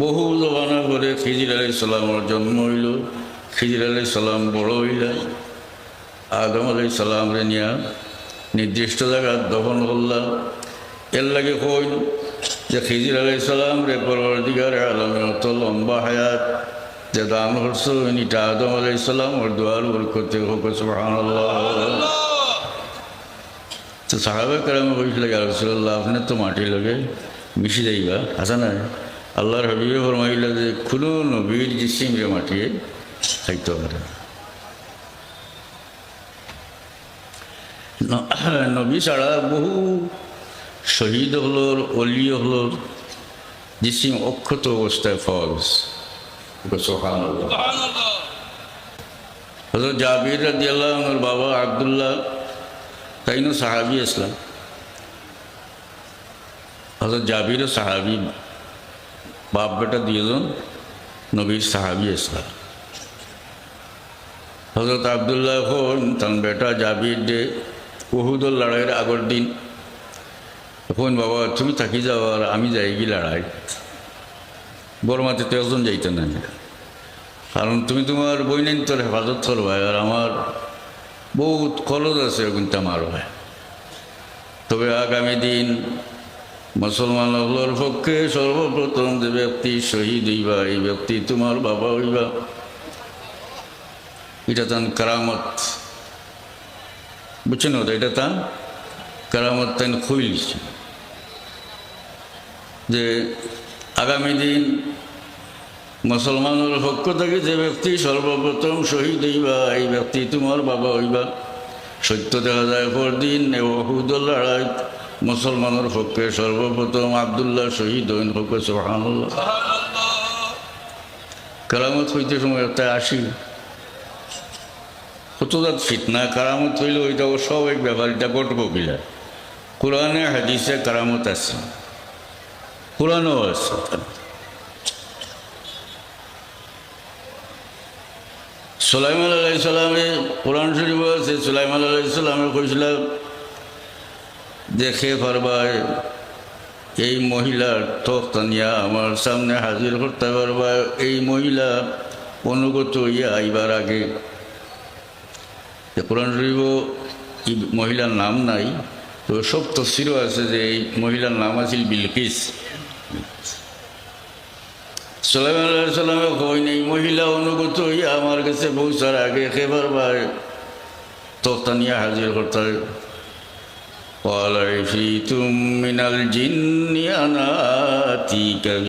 বহু জমানা করে খিজির আলাই সালামের জন্ম হইল, খিজির আলাই সালাম বড় হইলা আদম আলাই সালামরে নিয়া নির্দিষ্ট জায়গায় দফন করলাম। এর লাগে কইল যে খিজির আলাই সালাম রে পরবর্তীকার আলমে অত লম্বা হায়াত, যে দান করছ, ইনিটা আদম আলাই সালাম, ওর দোয়ার ওর করতে হোক তো সাহাবে কালামে কইছিল রাসূলুল্লাহ আপনি তো মাটি লগে, মিশি যাইবা, আসা না আল্লাহর হাবিবে ফরমাইলা যে কোনো নবীর জিসিম রে মাটিয়ে খাইতে পারে নবী ছাড়া বহু শহীদ হলোর অলি হলোর জিসিম অক্ষত অবস্থায় সুবহানাল্লাহ। হজরত জাবির রাদিয়াল্লাহু আনহুর বাবা আব্দুল্লাহ, তাইনো সাহাবি ইসলাম হজরত জাবিরও সাহাবি বাপ বেটা দুজন নবীর সাহাবি ইসলাম হজরত আবদুল্লাহ হন, তার বেটা জাবির দে, উহুদর লড়াইয়ের আগর দিন। এখন বাবা, তুমি থাকি যাও আর আমি যাই কি লড়াই। বড়মাতে তো একজন যাইতে না কারণ তুমি তোমার বইনেন তোর হেফাজত করবা আর আমার বহুত খরচ আছে কিন্তু আমার ভাই। তবে আগামী দিন মুসলমান হলোর পক্ষে সর্বপ্রথম যে ব্যক্তি শহীদ হইবা, এই ব্যক্তি তোমার বাবা হইবা। এটা তান কারামত। বুঝছেন তো এটা তান কারামত, তান খুইলিছে যে আগামী দিন মুসলমানের পক্ষ থেকে যে ব্যক্তি সর্বপ্রথম শহীদ হইবা, এই ব্যক্তি তোমার বাবা হইবা। সত্য দেখা যায় পরদিন ওহুদুল লড়াই মুসলমানের পক্ষে সর্বপ্রথম আবদুল্লাহ শহীদ হইন পক্ষে সোহানুল্লাহ কারামত হইতে সময় একটা আসি। কতজাত ফিতনা কারামত হইলে ওইটা সব এক ব্যাপার, এটা ঘটব কিলা? কোরআনে, হাদিসে কারামত আছে। কোরআনও আছে। সুলাইমান আলাই সালামে কোরআন শরীফ আছে। সুলাইমান আলাই সালামে কইছিল দেখে পারবায় এই মহিলার তখতানিয়া আমার সামনে হাজির করতে পারবা। এই মহিলা অনুগত হইয়া আইবার আগে। কোরআন শরীফ মহিলার নাম নাই, তো সব তসিরও আছে যে এই মহিলার নাম আছিল বিলকিস। সালাম নেই, মহিলা অনুগত হইয়া আমার কাছে পৌঁছার আগে খেবার বার তখতানিয়া হাজির করতে قال من الجن أنا آتيك